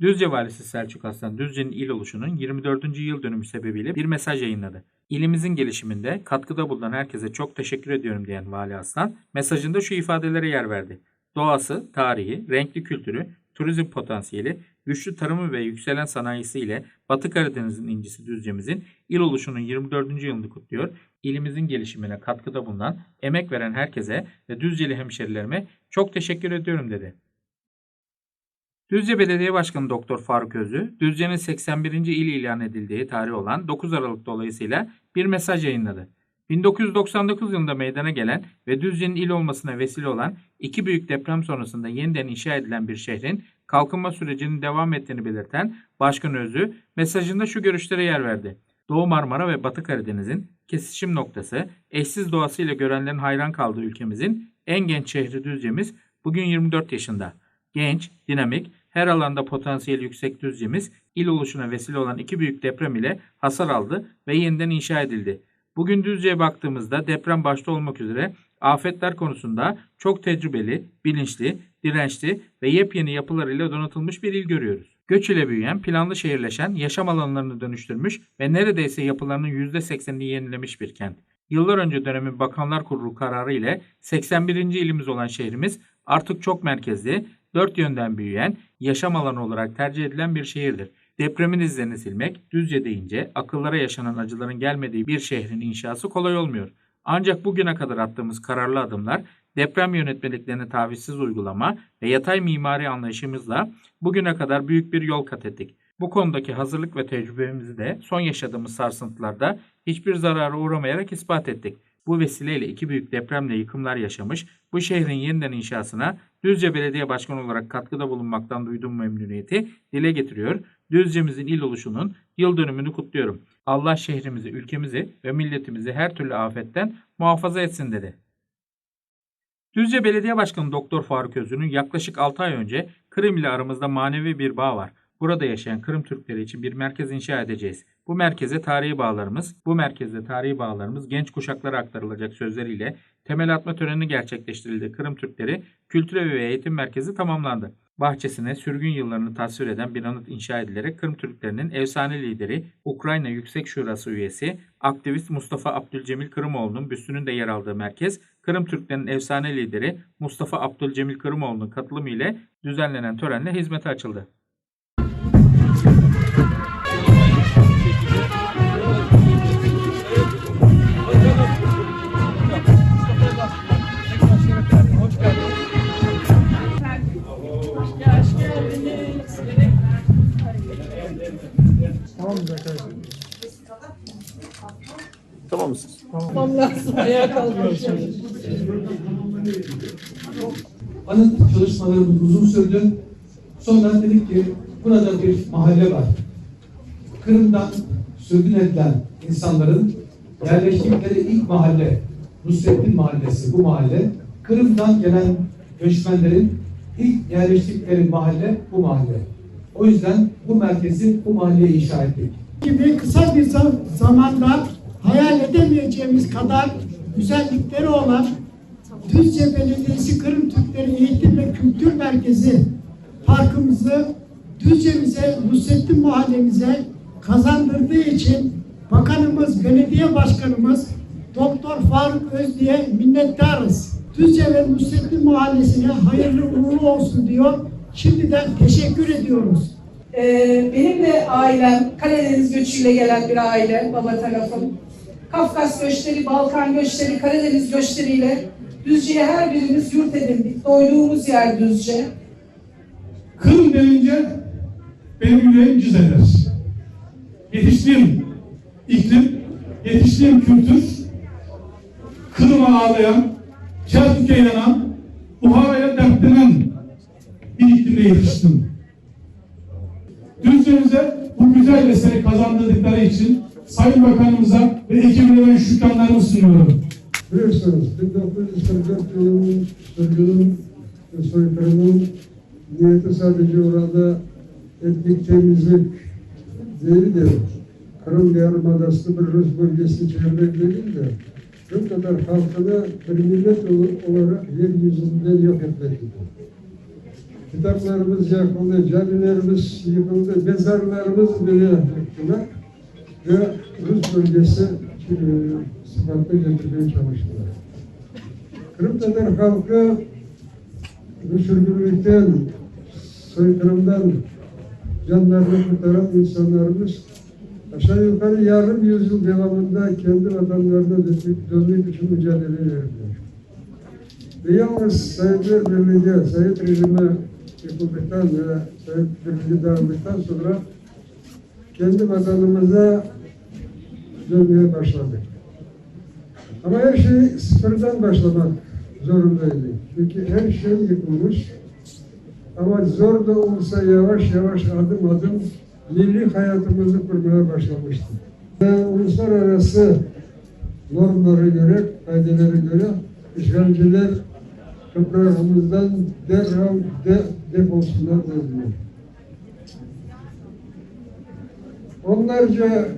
Düzce Valisi Selçuk Aslan Düzce'nin il oluşunun 24. yıl dönümü sebebiyle bir mesaj yayınladı. İlimizin gelişiminde katkıda bulunan herkese çok teşekkür ediyorum diyen Vali Aslan mesajında şu ifadelere yer verdi. Doğası, tarihi, renkli kültürü, turizm potansiyeli, güçlü tarımı ve yükselen sanayisiyle Batı Karadeniz'in incisi Düzce'mizin il oluşunun 24. yılını kutluyor. İlimizin gelişimine katkıda bulunan, emek veren herkese ve Düzceli hemşerilerime çok teşekkür ediyorum dedi. Düzce Belediye Başkanı Doktor Faruk Özü, Düzce'nin 81. il ilan edildiği tarih olan 9 Aralık dolayısıyla bir mesaj yayınladı. 1999 yılında meydana gelen ve Düzce'nin il olmasına vesile olan iki büyük deprem sonrasında yeniden inşa edilen bir şehrin kalkınma sürecinin devam ettiğini belirten Başkan Özü mesajında şu görüşlere yer verdi. Doğu Marmara ve Batı Karadeniz'in kesişim noktası, eşsiz doğasıyla görenlerin hayran kaldığı ülkemizin en genç şehri Düzce'miz bugün 24 yaşında. Genç, dinamik, her alanda potansiyeli yüksek Düzce'miz il oluşuna vesile olan iki büyük deprem ile hasar aldı ve yeniden inşa edildi. Bugün Düzce'ye baktığımızda deprem başta olmak üzere afetler konusunda çok tecrübeli, bilinçli, dirençli ve yepyeni yapılarıyla donatılmış bir il görüyoruz. Göç ile büyüyen, planlı şehirleşen, yaşam alanlarını dönüştürmüş ve neredeyse yapılarının %80'ini yenilemiş bir kent. Yıllar önce dönemin Bakanlar Kurulu kararı ile 81. ilimiz olan şehrimiz artık çok merkezli, dört yönden büyüyen, yaşam alanı olarak tercih edilen bir şehirdir. Depremin izlerini silmek, düzce deyince akıllara yaşanan acıların gelmediği bir şehrin inşası kolay olmuyor. Ancak bugüne kadar attığımız kararlı adımlar, deprem yönetmeliklerini tavizsiz uygulama ve yatay mimari anlayışımızla bugüne kadar büyük bir yol kat ettik. Bu konudaki hazırlık ve tecrübemizi de son yaşadığımız sarsıntılarda hiçbir zarara uğramayarak ispat ettik. Bu vesileyle iki büyük depremle yıkımlar yaşamış, bu şehrin yeniden inşasına Düzce Belediye Başkanı olarak katkıda bulunmaktan duyduğum memnuniyeti dile getiriyor. Düzce'mizin il oluşunun yıl dönümünü kutluyorum. Allah şehrimizi, ülkemizi ve milletimizi her türlü afetten muhafaza etsin dedi. Düzce Belediye Başkanı Doktor Faruk Özü'nün yaklaşık 6 ay önce Kırım ile aramızda manevi bir bağ var. Burada yaşayan Kırım Türkleri için bir merkez inşa edeceğiz. Bu merkeze tarihi bağlarımız, bu merkezde tarihi bağlarımız genç kuşaklara aktarılacak sözleriyle temel atma töreni gerçekleştirildi. Kırım Türkleri Kültür ve Eğitim Merkezi tamamlandı. Bahçesine sürgün yıllarını tasvir eden bir anıt inşa edilerek Kırım Türklerinin efsane lideri, Ukrayna Yüksek Şurası üyesi, aktivist Mustafa Abdülcemil Kırımoğlu'nun büstünün de yer aldığı merkez, Kırım Türklerinin efsane lideri Mustafa Abdülcemil Kırımoğlu'nun katılımı ile düzenlenen törenle hizmete açıldı. Tamam mısınız? Tamam lazım. Ayağa kalkmış. Anıt çalışmalarımız uzun sürdü. Sonra dedik ki burada bir mahalle var. Kırım'dan sürgün edilen insanların yerleştikleri ilk mahalle Nusrettin Mahallesi bu mahalle. Kırım'dan gelen göçmenlerin ilk yerleştikleri mahalle bu mahalle. O yüzden bu merkezi bu mahalleye inşa ettik. gibi kısa bir zam- zamanda hayal edemeyeceğimiz kadar güzellikleri olan Düzce Belediyesi Kırım Türkleri Eğitim ve Kültür Merkezi parkımızı Düzce'mize, Nusrettin Mahallemize kazandırdığı için Bakanımız, Belediye Başkanımız Doktor Faruk Özdi'ye minnettarız. Düzce ve Nusrettin Mahallesi'ne hayırlı uğurlu olsun diyor. Şimdiden teşekkür ediyoruz. Ee, benim de ailem Karadeniz göçüyle gelen bir aile, baba tarafım. Kafkas göçleri, Balkan göçleri, Karadeniz göçleriyle Düzce'ye her birimiz yurt edindik. Doyduğumuz yer Düzce. Kırım denince benim yüreğim cız eder. Yetiştiğim iklim, yetiştiğim kültür, Kırım'a ağlayan, Çeltik'e yanan, Buhara'ya dertlenen bir iklimde yetiştim. Düzce'mize bu güzel eseri kazandırdıkları için Sayın Bakanımıza ve ekibine şükranlarımı sunuyorum. Biliyorsunuz 1944 yılının sürgünün ve soykırımın niyeti sadece orada etnik temizlik değildir. Kırım Yarımadası bir Rus bölgesini çevirmek değil de bu kadar halkını bir millet ol- olarak yeryüzünden yok etmektir. kitaplarımız yakıldı, camilerimiz yıkıldı, mezarlarımız bile yıktılar. Ve Rus bölgesi e, sıfatla getirmeye çalıştılar. Kırım Tatar halkı bu sürgünlükten, soykırımdan canlarını kurtaran insanlarımız aşağı yukarı yarım yüzyıl devamında kendi vatanlarına dönmek- için mücadele veriyor. Ve yalnız Sayın Birliği'ne, Sayın rejime yıkıldıktan ve Sayın Birliği dağıldıktan sonra kendi vatanımıza dönmeye başladık. Ama her şey sıfırdan başlamak zorundaydı. Çünkü her şey yıkılmış. Ama zor da olsa yavaş yavaş adım adım milli hayatımızı kurmaya başlamıştık. Ve uluslararası normlara göre, kaidelere göre işgalciler toprağımızdan derhal de, defolsunlar dediler. Onlarca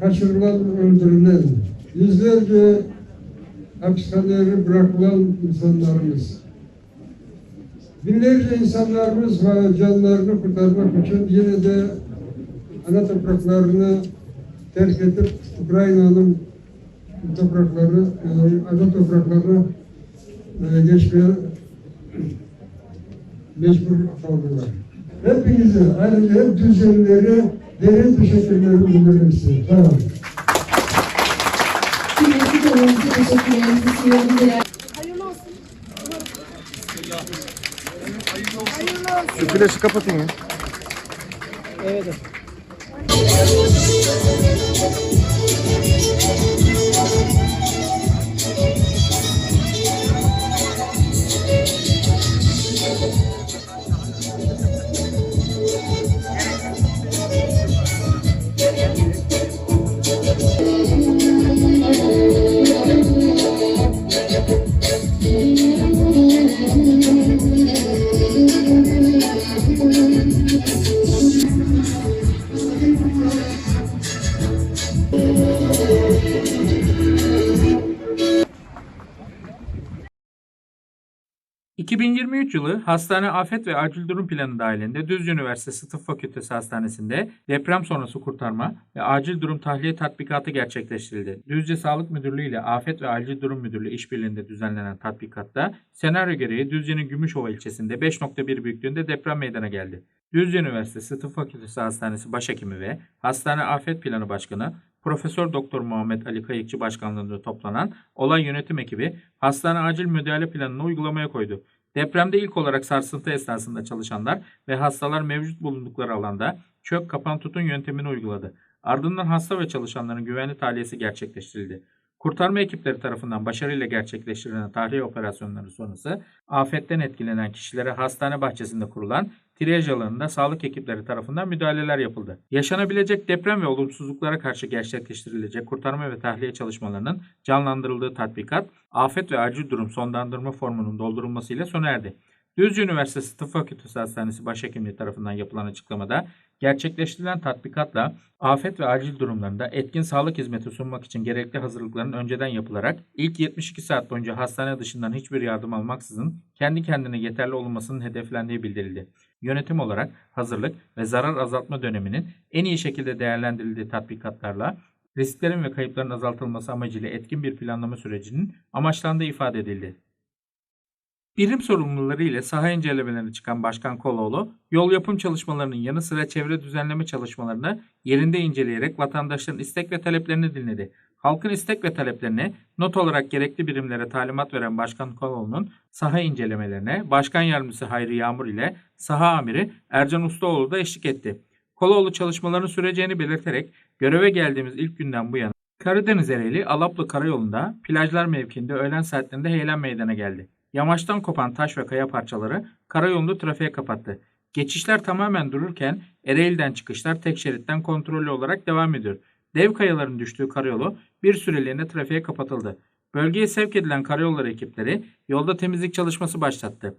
kaçırılan, öldürülen, yüzlerce hapishanelere bırakılan insanlarımız, binlerce insanlarımız ve canlarını kurtarmak için yine de ana topraklarını terk edip Ukrayna'nın toprakları, ana topraklarına e, geçmeye mecbur kaldılar. Hepinize, ayrıca hep düzenleri derin teşekkürlerimi bildirmek istedim. Değerli Şu flaşı kapatın ya. ...2023 yılı Hastane Afet ve Acil Durum Planı dahilinde Düzce Üniversitesi Tıp Fakültesi Hastanesi'nde deprem sonrası kurtarma ve acil durum tahliye tatbikatı gerçekleştirildi. Düzce Sağlık Müdürlüğü ile Afet ve Acil Durum Müdürlüğü işbirliğinde düzenlenen tatbikatta senaryo gereği Düzce'nin Gümüşova ilçesinde 5.1 büyüklüğünde deprem meydana geldi. Düzce Üniversitesi Tıp Fakültesi Hastanesi Başhekimi ve Hastane Afet Planı Başkanı Profesör Doktor Muhammed Ali Kayıkçı başkanlığında toplanan olay yönetim ekibi hastane acil müdahale planını uygulamaya koydu. Depremde ilk olarak sarsıntı esnasında çalışanlar ve hastalar mevcut bulundukları alanda çök kapan tutun yöntemini uyguladı. Ardından hasta ve çalışanların güvenli tahliyesi gerçekleştirildi. Kurtarma ekipleri tarafından başarıyla gerçekleştirilen tahliye operasyonları sonrası afetten etkilenen kişilere hastane bahçesinde kurulan triyaj alanında sağlık ekipleri tarafından müdahaleler yapıldı. Yaşanabilecek deprem ve olumsuzluklara karşı gerçekleştirilecek kurtarma ve tahliye çalışmalarının canlandırıldığı tatbikat, afet ve acil durum sonlandırma formunun doldurulmasıyla sona erdi. Düzce Üniversitesi Tıp Fakültesi Hastanesi Başhekimliği tarafından yapılan açıklamada gerçekleştirilen tatbikatla afet ve acil durumlarında etkin sağlık hizmeti sunmak için gerekli hazırlıkların önceden yapılarak ilk 72 saat boyunca hastane dışından hiçbir yardım almaksızın kendi kendine yeterli olunmasının hedeflendiği bildirildi. Yönetim olarak hazırlık ve zarar azaltma döneminin en iyi şekilde değerlendirildiği tatbikatlarla risklerin ve kayıpların azaltılması amacıyla etkin bir planlama sürecinin amaçlandığı ifade edildi. Birim sorumluları ile saha incelemelerine çıkan Başkan Koloğlu, yol yapım çalışmalarının yanı sıra çevre düzenleme çalışmalarını yerinde inceleyerek vatandaşların istek ve taleplerini dinledi. Halkın istek ve taleplerine not olarak gerekli birimlere talimat veren Başkan Koloğlu'nun saha incelemelerine Başkan Yardımcısı Hayri Yağmur ile saha amiri Ercan Ustaoğlu da eşlik etti. Koloğlu çalışmaların süreceğini belirterek göreve geldiğimiz ilk günden bu yana Karadeniz Ereğli Alaplı Karayolu'nda plajlar mevkiinde öğlen saatlerinde heyelan meydana geldi. Yamaçtan kopan taş ve kaya parçaları karayolunu trafiğe kapattı. Geçişler tamamen dururken Ereğli'den çıkışlar tek şeritten kontrollü olarak devam ediyor. Dev kayaların düştüğü karayolu bir süreliğine trafiğe kapatıldı. Bölgeye sevk edilen karayolları ekipleri yolda temizlik çalışması başlattı.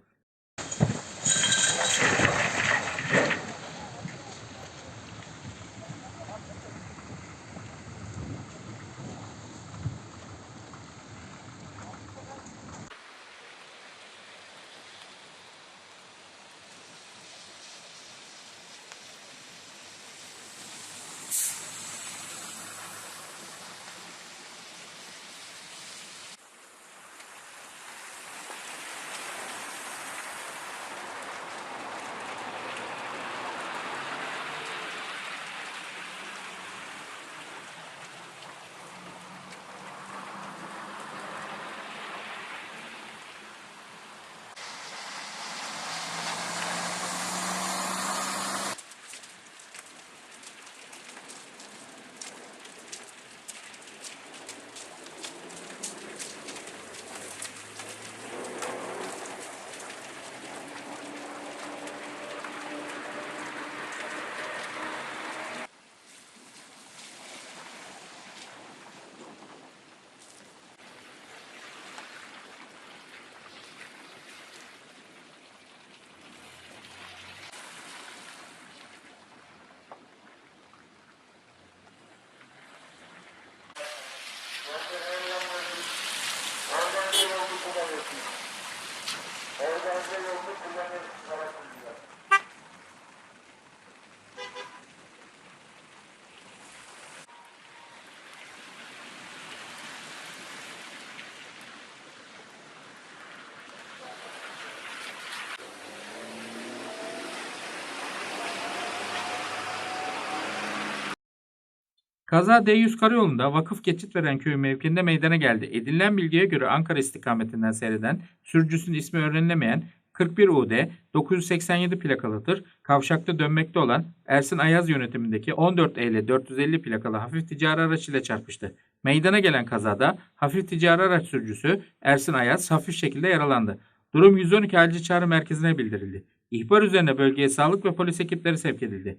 Kaza D100 karayolunda vakıf geçit veren köy mevkinde meydana geldi. Edinilen bilgiye göre Ankara istikametinden seyreden sürücüsünün ismi öğrenilemeyen 41 UD 987 plakalı tır kavşakta dönmekte olan Ersin Ayaz yönetimindeki 14 EL 450 plakalı hafif ticari araç ile çarpıştı. Meydana gelen kazada hafif ticari araç sürücüsü Ersin Ayaz hafif şekilde yaralandı. Durum 112 acil çağrı merkezine bildirildi. İhbar üzerine bölgeye sağlık ve polis ekipleri sevk edildi.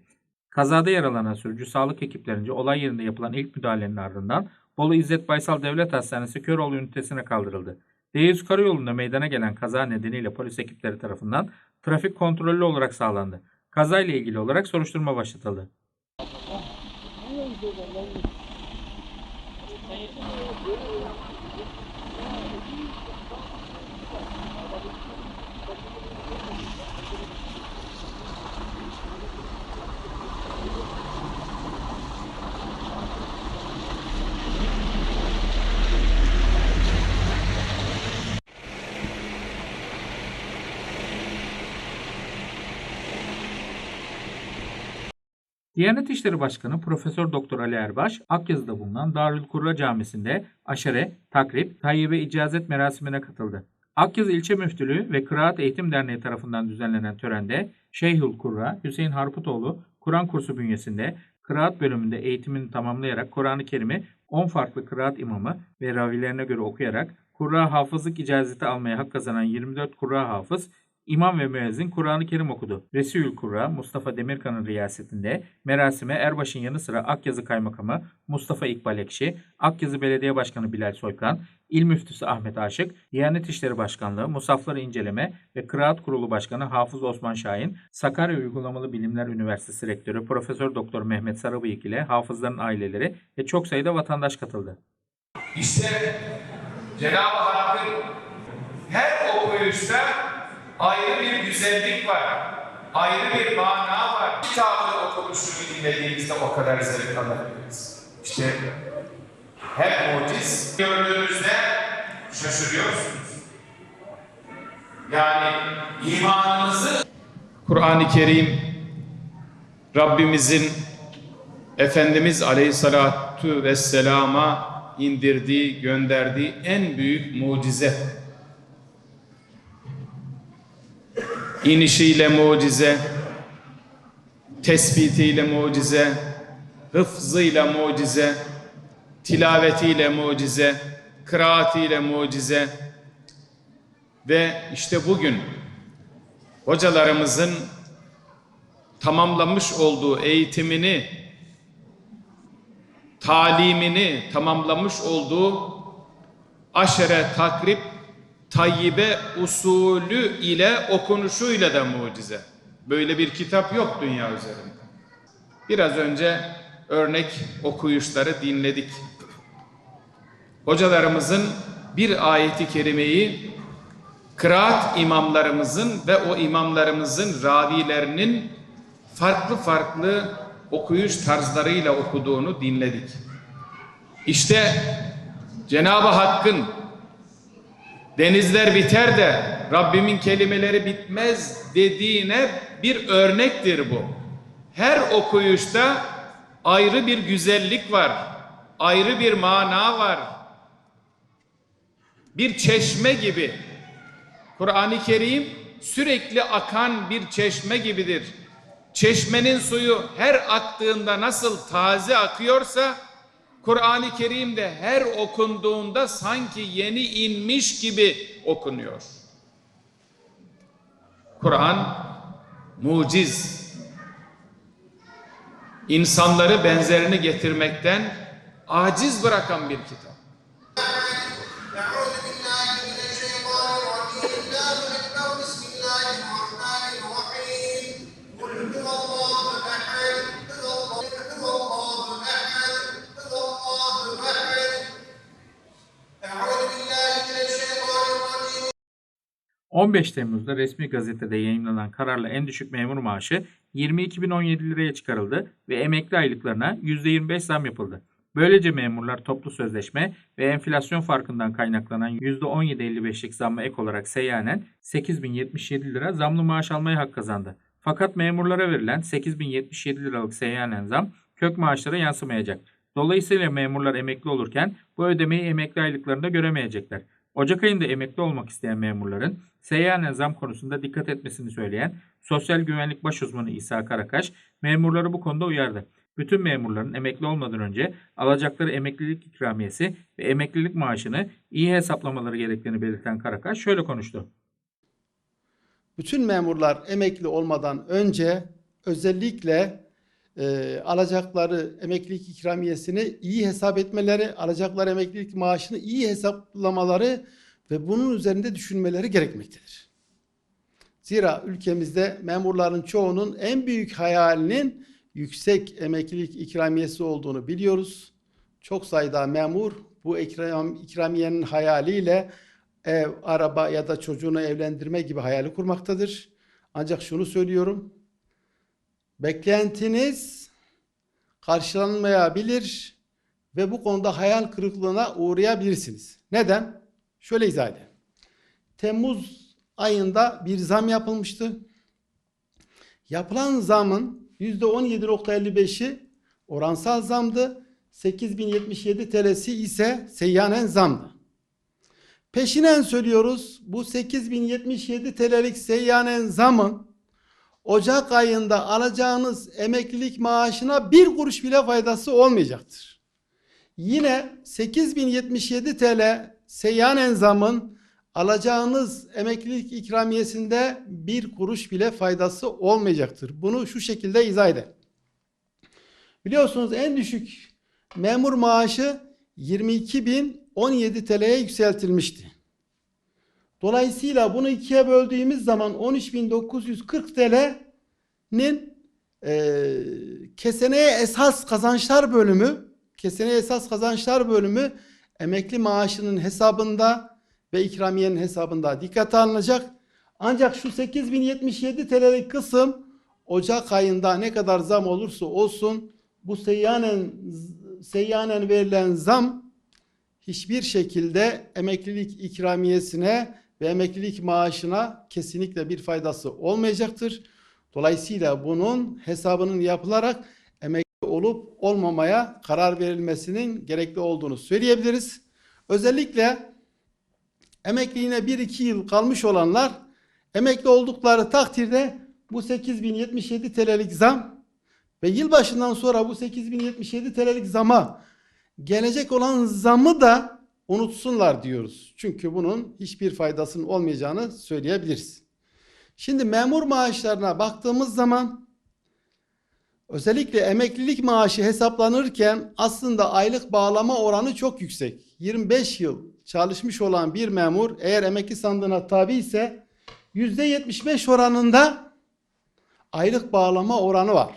Kazada yaralanan sürücü sağlık ekiplerince olay yerinde yapılan ilk müdahalenin ardından Bolu İzzet Baysal Devlet Hastanesi Köroğlu ünitesine kaldırıldı. D100 karayolunda meydana gelen kaza nedeniyle polis ekipleri tarafından trafik kontrollü olarak sağlandı. Kazayla ilgili olarak soruşturma başlatıldı. Diyanet İşleri Başkanı Profesör Doktor Ali Erbaş, Akyazı'da bulunan Darül Kurra Camisi'nde aşere, takrip, tayyibe icazet merasimine katıldı. Akyazı İlçe Müftülüğü ve Kıraat Eğitim Derneği tarafından düzenlenen törende Şeyhül Kurra Hüseyin Harputoğlu Kur'an kursu bünyesinde kıraat bölümünde eğitimini tamamlayarak Kur'an-ı Kerim'i 10 farklı kıraat imamı ve ravilerine göre okuyarak Kurra hafızlık icazeti almaya hak kazanan 24 Kurra hafız İmam ve müezzin Kur'an-ı Kerim okudu. Resulül Kurra Mustafa Demirkan'ın riyasetinde merasime Erbaş'ın yanı sıra Akyazı Kaymakamı Mustafa İkbal Ekşi, Akyazı Belediye Başkanı Bilal Soykan, İl Müftüsü Ahmet Aşık, Diyanet İşleri Başkanlığı Musafları İnceleme ve Kıraat Kurulu Başkanı Hafız Osman Şahin, Sakarya Uygulamalı Bilimler Üniversitesi Rektörü Profesör Doktor Mehmet Sarıbıyık ile hafızların aileleri ve çok sayıda vatandaş katıldı. İşte Cenab-ı Hakk'ın her okuyuşta ayrı bir güzellik var. Ayrı bir mana var. Kitabın okunuşunu dinlediğimizde o kadar zevk alabiliriz. İşte hep muciz. Gördüğünüzde şaşırıyorsunuz. Yani imanınızı Kur'an-ı Kerim Rabbimizin Efendimiz Aleyhisselatü Vesselam'a indirdiği, gönderdiği en büyük mucize. İnişiyle mucize, tespitiyle mucize, hıfzıyla mucize, tilavetiyle mucize, kıraatiyle mucize. Ve işte bugün hocalarımızın tamamlamış olduğu eğitimini talimini tamamlamış olduğu aşere takrib tayyibe usulü ile okunuşuyla da mucize. Böyle bir kitap yok dünya üzerinde. Biraz önce örnek okuyuşları dinledik. Hocalarımızın bir ayeti kerimeyi kıraat imamlarımızın ve o imamlarımızın ravilerinin farklı farklı okuyuş tarzlarıyla okuduğunu dinledik. İşte Cenab-ı Hakk'ın denizler biter de Rabbimin kelimeleri bitmez dediğine bir örnektir bu. Her okuyuşta ayrı bir güzellik var, ayrı bir mana var. Bir çeşme gibi. Kur'an-ı Kerim sürekli akan bir çeşme gibidir. Çeşmenin suyu her aktığında nasıl taze akıyorsa Kur'an-ı Kerim'de her okunduğunda sanki yeni inmiş gibi okunuyor. Kur'an muciz. İnsanları benzerini getirmekten aciz bırakan bir kitap. 15 Temmuz'da resmi gazetede yayınlanan kararla en düşük memur maaşı 22.017 liraya çıkarıldı ve emekli aylıklarına %25 zam yapıldı. Böylece memurlar toplu sözleşme ve enflasyon farkından kaynaklanan %17.55'lik zamma ek olarak seyyanen 8.077 lira zamlı maaş almaya hak kazandı. Fakat memurlara verilen 8.077 liralık seyyanen zam kök maaşlara yansımayacak. Dolayısıyla memurlar emekli olurken bu ödemeyi emekli aylıklarında göremeyecekler. Ocak ayında emekli olmak isteyen memurların seyyanen zam konusunda dikkat etmesini söyleyen Sosyal Güvenlik Baş Uzmanı İsa Karakaş memurları bu konuda uyardı. Bütün memurların emekli olmadan önce alacakları emeklilik ikramiyesi ve emeklilik maaşını iyi hesaplamaları gerektiğini belirten Karakaş şöyle konuştu. bütün memurlar emekli olmadan önce özellikle e, alacakları emeklilik ikramiyesini iyi hesap etmeleri, alacakları emeklilik maaşını iyi hesaplamaları ve bunun üzerinde düşünmeleri gerekmektedir. Zira ülkemizde memurların çoğunun en büyük hayalinin yüksek emeklilik ikramiyesi olduğunu biliyoruz. Çok sayıda memur bu ikram, ikramiyenin hayaliyle ev, araba ya da çocuğunu evlendirme gibi hayali kurmaktadır. Ancak şunu söylüyorum. Beklentiniz karşılanmayabilir ve bu konuda hayal kırıklığına uğrayabilirsiniz. Neden? Şöyle izah edeyim. Temmuz ayında bir zam yapılmıştı. Yapılan zamın %17.55'i oransal zamdı. 8077 TL'si ise seyyanen zamdı. Peşinen söylüyoruz bu 8077 TL'lik seyyanen zamın Ocak ayında alacağınız emeklilik maaşına bir kuruş bile faydası olmayacaktır. Yine 8077 TL seyyanen zamın alacağınız emeklilik ikramiyesinde bir kuruş bile faydası olmayacaktır. Bunu şu şekilde izah edelim. Biliyorsunuz en düşük memur maaşı 22.017 TL'ye yükseltilmişti. Dolayısıyla bunu ikiye böldüğümüz zaman 13.940 TL'nin e, keseneye esas kazançlar bölümü keseneye esas kazançlar bölümü emekli maaşının hesabında ve ikramiyenin hesabında dikkate alınacak. Ancak şu 8077 TL'lik kısım Ocak ayında ne kadar zam olursa olsun bu seyyanen seyyanen verilen zam hiçbir şekilde emeklilik ikramiyesine ve emeklilik maaşına kesinlikle bir faydası olmayacaktır. Dolayısıyla bunun hesabının yapılarak emekli olup olmamaya karar verilmesinin gerekli olduğunu söyleyebiliriz. Özellikle emekliliğine 1-2 yıl kalmış olanlar emekli oldukları takdirde bu 8077 TL'lik zam ve yılbaşından sonra bu 8077 TL'lik zama gelecek olan zamı da unutsunlar diyoruz. Çünkü bunun hiçbir faydasının olmayacağını söyleyebiliriz. Şimdi memur maaşlarına baktığımız zaman özellikle emeklilik maaşı hesaplanırken aslında aylık bağlama oranı çok yüksek. 25 yıl çalışmış olan bir memur eğer emekli sandığına tabi ise %75 oranında aylık bağlama oranı var.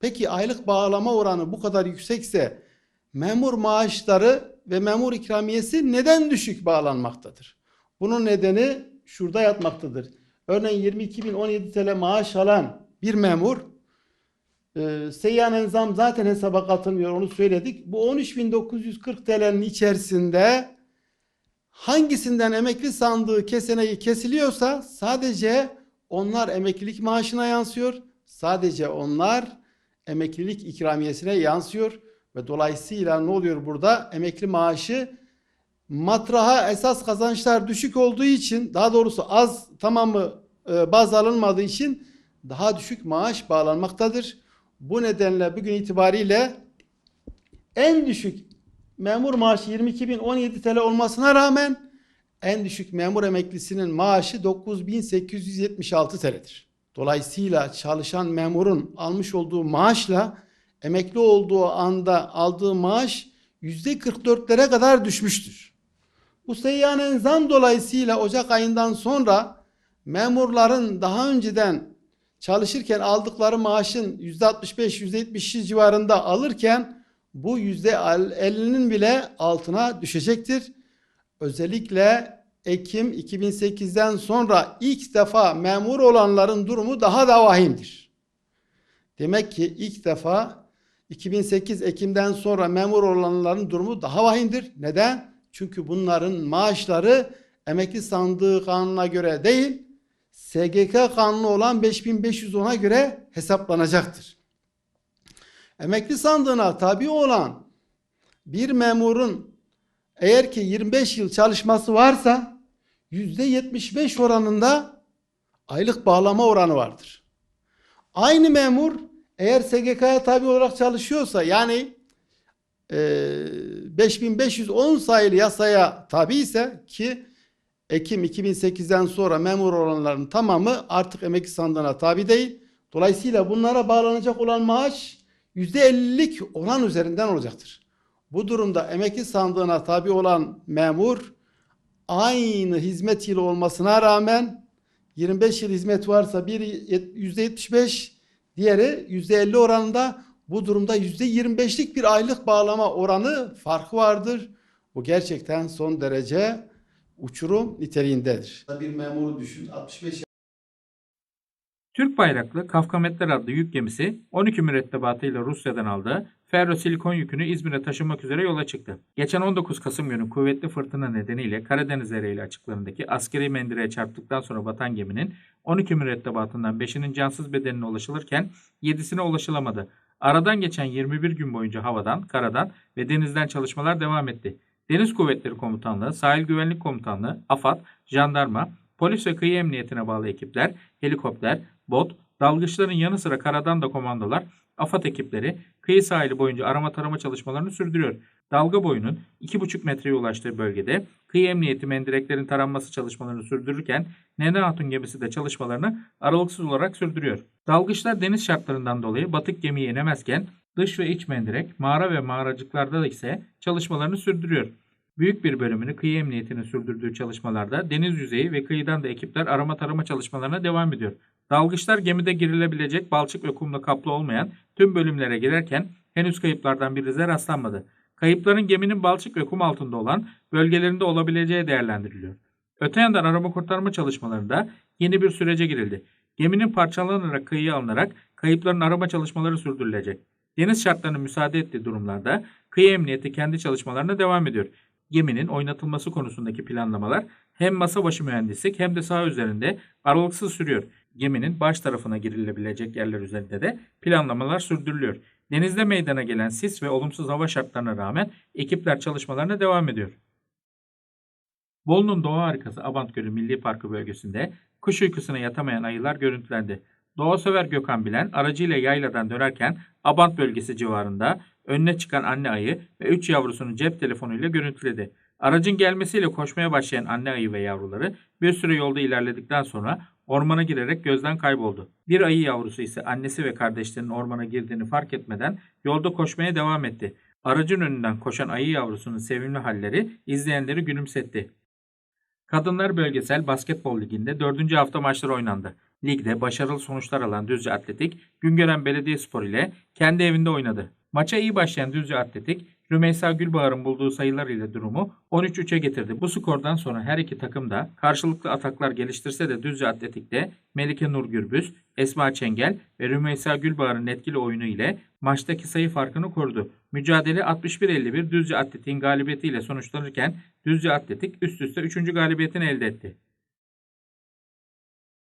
Peki aylık bağlama oranı bu kadar yüksekse memur maaşları ve memur ikramiyesi neden düşük bağlanmaktadır? Bunun nedeni şurada yatmaktadır. Örneğin 22.017 TL maaş alan bir memur e, seyyanen zam zaten hesaba katılmıyor onu söyledik. Bu 13.940 TL'nin içerisinde hangisinden emekli sandığı keseneği kesiliyorsa sadece onlar emeklilik maaşına yansıyor. Sadece onlar emeklilik ikramiyesine yansıyor ve dolayısıyla ne oluyor burada? Emekli maaşı matraha esas kazançlar düşük olduğu için daha doğrusu az tamamı e, baz alınmadığı için daha düşük maaş bağlanmaktadır. Bu nedenle bugün itibariyle en düşük memur maaşı 22.017 TL olmasına rağmen en düşük memur emeklisinin maaşı 9876 TL'dir. Dolayısıyla çalışan memurun almış olduğu maaşla emekli olduğu anda aldığı maaş %44'lere kadar düşmüştür. Bu seyyanen zam dolayısıyla Ocak ayından sonra memurların daha önceden çalışırken aldıkları maaşın %65-%70 civarında alırken bu %50'nin bile altına düşecektir. Özellikle Ekim 2008'den sonra ilk defa memur olanların durumu daha da vahimdir. Demek ki ilk defa 2008 Ekim'den sonra memur olanların durumu daha vahimdir. Neden? Çünkü bunların maaşları emekli sandığı kanuna göre değil, SGK kanunu olan 5510'a göre hesaplanacaktır. Emekli sandığına tabi olan bir memurun eğer ki 25 yıl çalışması varsa %75 oranında aylık bağlama oranı vardır. Aynı memur eğer SGK'ya tabi olarak çalışıyorsa yani eee 5510 sayılı yasaya tabi ise ki Ekim 2008'den sonra memur olanların tamamı artık emekli sandığına tabi değil. Dolayısıyla bunlara bağlanacak olan maaş %50'lik oran üzerinden olacaktır. Bu durumda emekli sandığına tabi olan memur aynı hizmet yılı olmasına rağmen 25 yıl hizmet varsa bir %75 diğeri %50 oranında bu durumda %25'lik bir aylık bağlama oranı farkı vardır. Bu gerçekten son derece uçurum niteliğindedir. Bir memuru düşün 65 Türk bayraklı Kafkametler adlı yük gemisi 12 mürettebatıyla Rusya'dan aldığı ferrosilikon yükünü İzmir'e taşımak üzere yola çıktı. Geçen 19 Kasım günü kuvvetli fırtına nedeniyle Karadeniz Ereğli açıklarındaki askeri mendireye çarptıktan sonra batan geminin 12 mürettebatından 5'inin cansız bedenine ulaşılırken 7'sine ulaşılamadı. Aradan geçen 21 gün boyunca havadan, karadan ve denizden çalışmalar devam etti. Deniz Kuvvetleri Komutanlığı, Sahil Güvenlik Komutanlığı, AFAD, Jandarma, Polis ve Kıyı Emniyetine bağlı ekipler, helikopter, bot, dalgıçların yanı sıra karadan da komandolar, AFAD ekipleri kıyı sahili boyunca arama tarama çalışmalarını sürdürüyor. Dalga boyunun 2,5 metreye ulaştığı bölgede kıyı emniyeti mendireklerin taranması çalışmalarını sürdürürken Nene Hatun gemisi de çalışmalarını aralıksız olarak sürdürüyor. Dalgıçlar deniz şartlarından dolayı batık gemiye inemezken dış ve iç mendirek, mağara ve mağaracıklarda ise çalışmalarını sürdürüyor. Büyük bir bölümünü kıyı emniyetinin sürdürdüğü çalışmalarda deniz yüzeyi ve kıyıdan da ekipler arama tarama çalışmalarına devam ediyor. Dalgıçlar gemide girilebilecek balçık ve kumla kaplı olmayan tüm bölümlere girerken henüz kayıplardan bir rize rastlanmadı. Kayıpların geminin balçık ve kum altında olan bölgelerinde olabileceği değerlendiriliyor. Öte yandan arama kurtarma çalışmalarında yeni bir sürece girildi. Geminin parçalanarak kıyıya alınarak kayıpların arama çalışmaları sürdürülecek. Deniz şartlarının müsaade ettiği durumlarda kıyı emniyeti kendi çalışmalarına devam ediyor. Geminin oynatılması konusundaki planlamalar hem masa başı mühendislik hem de saha üzerinde aralıksız sürüyor. Geminin baş tarafına girilebilecek yerler üzerinde de planlamalar sürdürülüyor. Denizde meydana gelen sis ve olumsuz hava şartlarına rağmen ekipler çalışmalarına devam ediyor. Bolu'nun doğa harikası Abant Gölü Milli Parkı bölgesinde kuş uykusuna yatamayan ayılar görüntülendi. Doğa sever Gökhan Bilen aracıyla yayladan dönerken Abant bölgesi civarında önüne çıkan anne ayı ve 3 yavrusunu cep telefonuyla görüntüledi. Aracın gelmesiyle koşmaya başlayan anne ayı ve yavruları bir süre yolda ilerledikten sonra ormana girerek gözden kayboldu. Bir ayı yavrusu ise annesi ve kardeşlerinin ormana girdiğini fark etmeden yolda koşmaya devam etti. Aracın önünden koşan ayı yavrusunun sevimli halleri izleyenleri gülümsetti. Kadınlar Bölgesel Basketbol Ligi'nde 4. hafta maçları oynandı. Ligde başarılı sonuçlar alan Düzce Atletik, Güngören Belediyespor ile kendi evinde oynadı. Maça iyi başlayan Düzce Atletik, Rümeysa Gülbahar'ın bulduğu sayılar ile durumu 13-3'e getirdi. Bu skordan sonra her iki takım da karşılıklı ataklar geliştirse de Düzce Atletik'te Melike Nur Gürbüz, Esma Çengel ve Rümeysa Gülbahar'ın etkili oyunu ile maçtaki sayı farkını korudu. Mücadele 61-51 Düzce Atletik'in galibiyetiyle sonuçlanırken Düzce Atletik üst üste 3. galibiyetini elde etti.